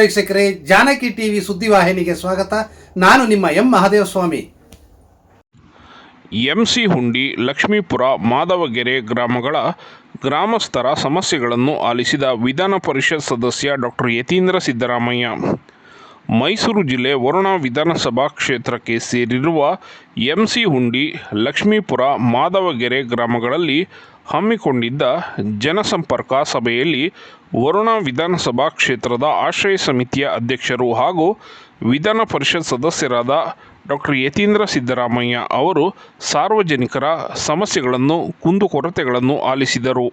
ವೀಕ್ಷಕರೇ, ಜಾನಕಿ ಟಿವಿ ಸುದ್ದಿವಾಹಿನಿಗೆ ಸ್ವಾಗತ. ನಾನು ನಿಮ್ಮ ಎಂ ಮಹಾದೇವಸ್ವಾಮಿ. ಎಂಸಿ ಹುಂಡಿ, ಲಕ್ಷ್ಮೀಪುರ, ಮಾಧವಗೆರೆ ಗ್ರಾಮಗಳ ಗ್ರಾಮಸ್ಥರ ಸಮಸ್ಯೆಗಳನ್ನು ಆಲಿಸಿದ ವಿಧಾನ ಪರಿಷತ್ ಸದಸ್ಯ ಡಾಕ್ಟರ್ ಯತೀಂದ್ರ ಸಿದ್ದರಾಮಯ್ಯ. ಮೈಸೂರು ಜಿಲ್ಲೆ ವರುಣ ವಿಧಾನಸಭಾ ಕ್ಷೇತ್ರಕ್ಕೆ ಸೇರಿರುವ ಎಂಸಿ ಹುಂಡಿ, ಲಕ್ಷ್ಮೀಪುರ, ಮಾಧವಗೆರೆ ಗ್ರಾಮಗಳಲ್ಲಿ ಹಮ್ಮಿಕೊಂಡಿದ್ದ ಜನಸಂಪರ್ಕ ಸಭೆಯಲ್ಲಿ ವರುಣ ವಿಧಾನಸಭಾ ಕ್ಷೇತ್ರದ ಆಶ್ರಯ ಸಮಿತಿಯ ಅಧ್ಯಕ್ಷರು ಹಾಗೂ ವಿಧಾನ ಪರಿಷತ್ ಸದಸ್ಯರಾದ ಡಾಕ್ಟರ್ ಯತೀಂದ್ರ ಸಿದ್ದರಾಮಯ್ಯ ಅವರು ಸಾರ್ವಜನಿಕರ ಸಮಸ್ಯೆಗಳನ್ನು ಕುಂದುಕೊರತೆಗಳನ್ನು ಆಲಿಸಿದರು.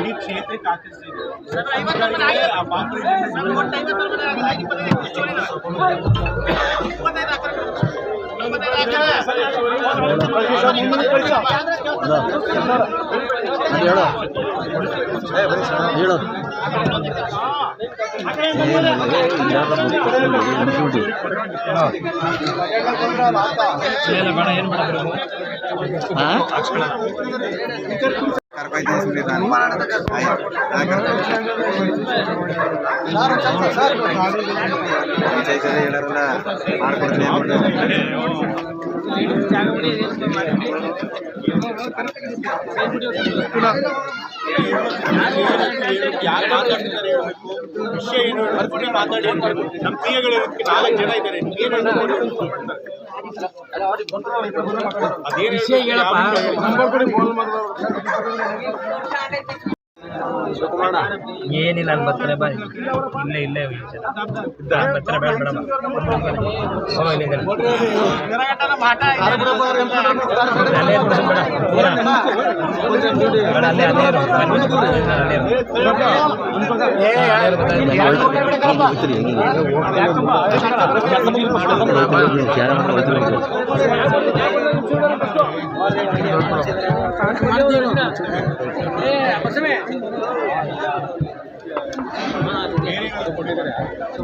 ಇಡೀ ಕ್ಷೇತ್ರಕ್ಕೆ ಆಕರ್ಷಿಸಿದೆ ಕರ್ಕೊಯ್ತೀನಿ ಸುಮ್ಮನೆ ನಾನು ಮಾಡೋಣ ಹೇಳು. ಜೊತೆ ಹೇಳೋರಲ್ಲ ಮಾಡ್ಕೊಡ್ತೀನಿ ಯಾರು ಹೇಳ್ಬೇಕು ವಿಷಯ ಏನು ಮಾತಾಡಿ ನಮ್ಮ ಕ್ರಿಯೆಗಳು ನಾಲ್ಕು ಜನ ಇದ್ದಾರೆ. ಅದೇ ವಿಷಯ ಏನಿಲ್ಲ ನನ್ನ ಬರ್ತಾರೆ ಬಾ ಇಲ್ಲೇ ಇಲ್ಲೇ ನಾನು ಬರ್ತಾರೆ ಬೇಡ ಬೇಡ ಅಲ್ಲೇ ಅಲ್ಲೇ ಅಲ್ಲೇ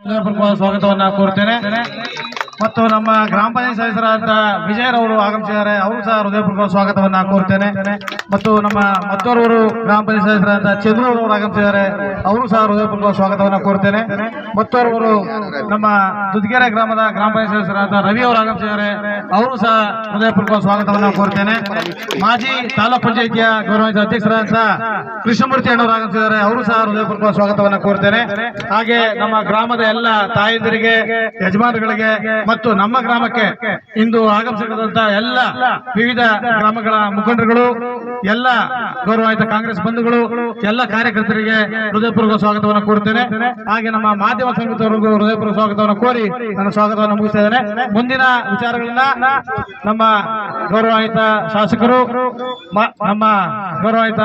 ಹೃದಯಪೂರ್ವಕ ಸ್ವಾಗತವನ್ನ ಕೋರ್ತೇನೆ. ಮತ್ತು ನಮ್ಮ ಗ್ರಾಮ ಪಂಚಾಯತ್ ಸದಸ್ಯರಾದ ವಿಜಯರವರು ಆಗಮಿಸಿದ್ದಾರೆ. ಅವರು ಸಹ ಹೃದಯಪೂರ್ವಕ ಸ್ವಾಗತವನ್ನು ಕೋರ್ತೇನೆ. ಮತ್ತು ನಮ್ಮ ಮತ್ತೋರ್ವರು ಗ್ರಾಮ ಪಂಚಾಯತ್ ಸದಸ್ಯರಾದ ಚಂದ್ರವರು ಆಗಮಿಸಿದ್ದಾರೆ. ಅವರು ಸಹ ಹೃದಯಪೂರ್ವಕ ಸ್ವಾಗತವನ್ನು ಕೋರ್ತೇನೆ. ಮತ್ತೋರ್ವರು ನಮ್ಮ ದುದ್ಗೆರೆ ಗ್ರಾಮದ ಗ್ರಾಮ ಪಂಚಾಯತ್ ಸದಸ್ಯರಾದ ರವಿ ಅವರು ಆಗಮಿಸಿದ್ದಾರೆ. ಅವರು ಸಹ ಹೃದಯಪೂರ್ವಕ ಸ್ವಾಗತವನ್ನು ಕೋರ್ತೇನೆ. ಮಾಜಿ ತಾಲೂಕ್ ಪಂಚಾಯಿತಿಯ ಗೌರವಿತ ಅಧ್ಯಕ್ಷರಾದ ಕೃಷ್ಣಮೂರ್ತಿ ಅಣ್ಣವರು ಆಗಮಿಸಿದ್ದಾರೆ. ಅವರು ಸಹ ಹೃದಯಪೂರ್ವಕ ಸ್ವಾಗತವನ್ನು ಕೋರ್ತೇನೆ. ಹಾಗೆ ನಮ್ಮ ಗ್ರಾಮದ ಎಲ್ಲ ತಾಯಂದಿರಿಗೆ, ಯಜಮಾನರುಗಳಿಗೆ ಮತ್ತು ನಮ್ಮ ಗ್ರಾಮಕ್ಕೆ ಇಂದು ಆಗಮಿಸಿದಂತ ಎಲ್ಲ ವಿವಿಧ ಗ್ರಾಮಗಳ ಮುಖಂಡರುಗಳು, ಎಲ್ಲ ಗೌರವಾನ್ವಿತ ಕಾಂಗ್ರೆಸ್ ಬಂಧುಗಳು, ಎಲ್ಲ ಕಾರ್ಯಕರ್ತರಿಗೆ ಹೃದಯಪೂರ್ವಕ ಸ್ವಾಗತವನ್ನು ಕೋರುತ್ತೇನೆ. ಹಾಗೆ ನಮ್ಮ ಮಾಧ್ಯಮ ಸಂಘದವರಿಗೂ ಹೃದಯಪೂರ್ವಕ ಸ್ವಾಗತವನ್ನು ಕೋರಿ ನನ್ನ ಸ್ವಾಗತವನ್ನು ಮುಗಿಸ್ತಾ ಇದ್ದೇನೆ. ಮುಂದಿನ ವಿಚಾರಗಳನ್ನ ನಮ್ಮ ಗೌರವಾನ್ವಿತ ಶಾಸಕರು ನಮ್ಮ ಗೌರವಾನ್ವಿತ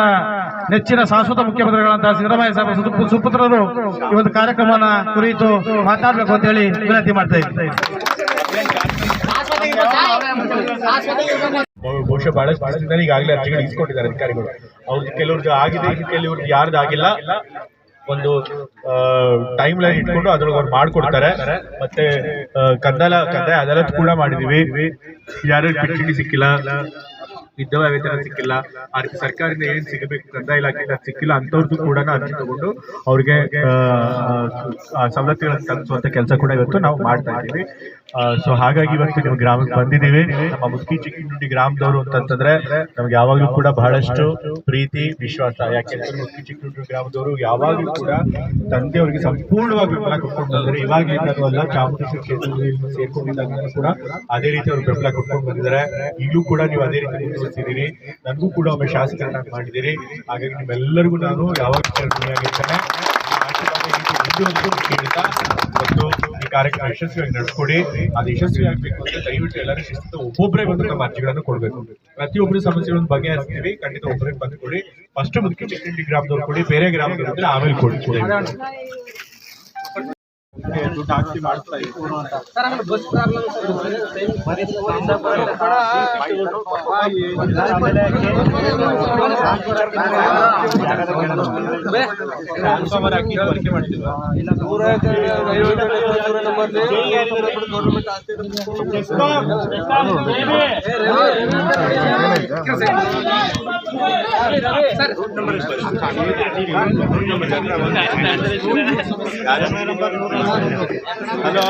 ನೆಚ್ಚಿನ ಶಾಶ್ವತ ಮುಖ್ಯಮಂತ್ರಿಗಳಂತಹ ಸಿದ್ದರಾಮಯ್ಯ ಸಾಹೇಬ್ ಸುಪು- ಸುಪುತ್ರರು ಈ ಒಂದು ಕಾರ್ಯಕ್ರಮನ ಕುರಿತು ಮಾತಾಡಬೇಕು ಅಂತ ಹೇಳಿ ವಿನಂತಿ ಮಾಡ್ತಾ ಇದ್ದೀನಿ. ಬಹುಶಃ ಬಹಳಷ್ಟು ಈಗಾಗಲೇ ಅರ್ಜಿಗಳು ಇಸ್ಕೊಟ್ಟಿದ್ದಾರೆ ಅಧಿಕಾರಿಗಳು. ಅವ್ರದ್ದು ಕೆಲವ್ರದ್ದು ಆಗಿದೆ, ಕೆಲವ್ರದ್ದು ಯಾರ್ದು ಆಗಿಲ್ಲ. ಒಂದು ಟೈಮ್ ಲೈನ್ ಇಟ್ಕೊಂಡು ಅದ್ರೊಳಗೆ ಅವ್ರು ಮಾಡ್ಕೊಡ್ತಾರೆ. ಮತ್ತೆ ಕಂದಲ, ಕಂದಾಯ ಅದಾಲತ್ ಕೂಡ ಮಾಡಿದೀವಿ. ಯಾರು ಸಿಕ್ಕಿಲ್ಲ. ವಿಧವಾ ವೇತನ ಸಿಕ್ಕಿಲ್ಲ. ಅದಕ್ಕೆ ಸರ್ಕಾರದಿಂದ ಏನ್ ಸಿಗಬೇಕು, ಕಂದಾಯ ಇಲಾಖೆಯಿಂದ ಸಿಕ್ಕಿಲ್ಲ ಅಂತವ್ರದ್ದು ಕೂಡ ಅರ್ಜಿ ತಗೊಂಡು ಅವ್ರಿಗೆ ಸವಲತ್ತುಗಳನ್ನು ತಲುಪಿಸುವಂತ ಕೆಲಸ ಕೂಡ ಇವತ್ತು ನಾವು ಮಾಡ್ತಾ ಇದ್ದೀವಿ. ಸೊ ಹಾಗಾಗಿ ಇವತ್ತು ನಿಮ್ಮ ಗ್ರಾಮಕ್ಕೆ ಬಂದಿದ್ದೀವಿ. ನಮ್ಮ ಮುಸ್ಕಿ ಚಿಕ್ಕುಂಡಿ ಗ್ರಾಮದವರು ಅಂತಂತಂದ್ರೆ ನಮ್ಗೆ ಯಾವಾಗ್ಲೂ ಕೂಡ ಬಹಳಷ್ಟು ಪ್ರೀತಿ, ವಿಶ್ವಾಸ. ಯಾಕೆಂದ್ರೆ ಮುಸ್ಕಿ ಚಿಕ್ಕನುಂಡಿ ಗ್ರಾಮದವರು ಯಾವಾಗ್ಲೂ ಕೂಡ ತಂದೆಯವರಿಗೆ ಸಂಪೂರ್ಣವಾಗಿ ಬೆಂಬಲ ಕೊಟ್ಕೊಂಡು ಬಂದ್ರೆ ಇವಾಗಲಿಂದಲೂ ಅಲ್ಲ, ಚಾಮುಂಡೇಶ್ವರಿ ಕ್ಷೇತ್ರದಲ್ಲಿ ಸೇರ್ಕೊಂಡಿದ್ದಾಗ ಕೂಡ ಅದೇ ರೀತಿ ಅವರು ಬೆಂಬಲ ಕೊಟ್ಕೊಂಡು ಬಂದಿದ್ದಾರೆ. ಈಗಲೂ ಕೂಡ ನೀವು ಅದೇ ರೀತಿ ಕಳಿಸಿದ್ದೀರಿ ನನಗೂ ಕೂಡ ಒಮ್ಮೆ ಶಾಸಕರನ್ನಾಗಿ ಮಾಡಿದ್ದೀರಿ. ಹಾಗಾಗಿ ನಿಮ್ಮೆಲ್ಲರಿಗೂ ನಾನು ಯಾವಾಗ ಋಣಿಯಾಗಿರ್ತೇನೆ ಮತ್ತು ಈ ಕಾರ್ಯಕ್ರಮ ಯಶಸ್ವಿಯಾಗಿ ನಡೆಸ್ಕೊಡಿ ಅದು ಯಶಸ್ವಿ ಆಗಬೇಕು ಅಂತ ದಯವಿಟ್ಟು ಎಲ್ಲರೂ ಶಿಸ್ತು ಒಬ್ಬೊಬ್ಬರೇ ಬಂದು ನಮ್ಮ ಅರ್ಜಿಗಳನ್ನು ಕೊಡಬೇಕು. ಪ್ರತಿಯೊಬ್ಬರು ಸಮಸ್ಯೆಗಳನ್ನು ಬಗೆಹರಿಸ್ತೀವಿ. ಖಂಡಿತ ಒಬ್ಬರೇ ಬಂದು ಕೊಡಿ. ಫಸ್ಟ್ ಮುದುಕಿ ಚಿಕ್ಕಂಡಿ ಗ್ರಾಮದವ್ರು ಕೊಡಿ. ಬೇರೆ ಗ್ರಾಮದವ್ರು ಆಮೇಲೆ ಕೊಡಿ. ದುಡ್ಡು ಹಾಕಿ ಮಾಡಿಸ್ತಾ ಇದ್ದೀವಿ ಟ್ರಾನ್ಸ್ಫಾರ್ಮರ್ ಹಾಕಿ ಬಳಕೆ ಮಾಡ್ತಿಲ್ವಾ? ಹಲೋ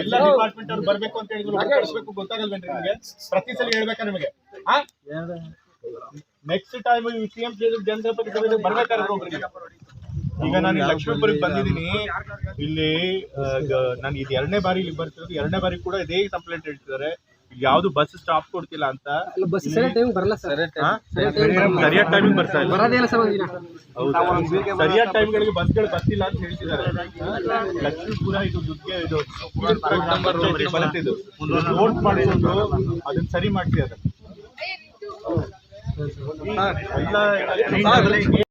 ಎಲ್ಲ ಡಿಪಾರ್ಟ್ಮೆಂಟ್ ಅವ್ರು ಬರ್ಬೇಕು ಅಂತ ಹೇಳಿದ್ರು ಕಳಿಸ್ಬೇಕು ಗೊತ್ತಾಗಲ್ವೇನ್ರಿ ನಿಮಗೆ ಪ್ರತಿ ಸಲ ಹೇಳ್ಬೇಕಾ ನಿಮಗೆ next time C M Janata Parishat ಬರ್ಬೇಕಾದ್ರೆ ಒಬ್ರಿಗೆ ಈಗ ನಾನು ಲಕ್ಷ್ಮೀಪುರಕ್ಕೆ ಬಂದಿದ್ದೀನಿ. ಇಲ್ಲಿ ನಾನು ಇದು ಎರಡನೇ ಬಾರಿ ಇಲ್ಲಿ ಬರ್ತಿರೋದು. ಎರಡನೇ ಬಾರಿ ಕೂಡ ಇದೇ ಕಂಪ್ಲೇಂಟ್ ಹೇಳ್ತಿದ್ದಾರೆ. ಯಾವ್ದು ಬಸ್ ಸ್ಟಾಪ್ ಕೊಡ್ತಿಲ್ಲ ಅಂತ. ಬಸ್ ಸರಿಯಾದ ಟೈಮ್ ಬರಲ್ಲ ಸರ್. ಹಾ? ಸರಿಯಾದ ಟೈಮಿಂಗ್ ಬರ್ತಾ ಇಲ್ಲ. ಬರೋದೇ ಇಲ್ಲ ಸರ್ ಒಂದಿನ. ಹೌದಾ? ಸರಿಯಾದ ಟೈಮ್ಗಳಿಗೆ ಬಸ್ಗಳು ಬರ್ತಿಲ್ಲ ಅಂತ ಹೇಳ್ತಿದ್ದಾರೆ. ಲಕ್ಷ್ಮೀಪುರ ಇದು ಇದು ಮಾಡಿಕೊಂಡು ಅದನ್ನ ಸರಿ ಮಾಡ್ತಿದ್ದಾರೆ.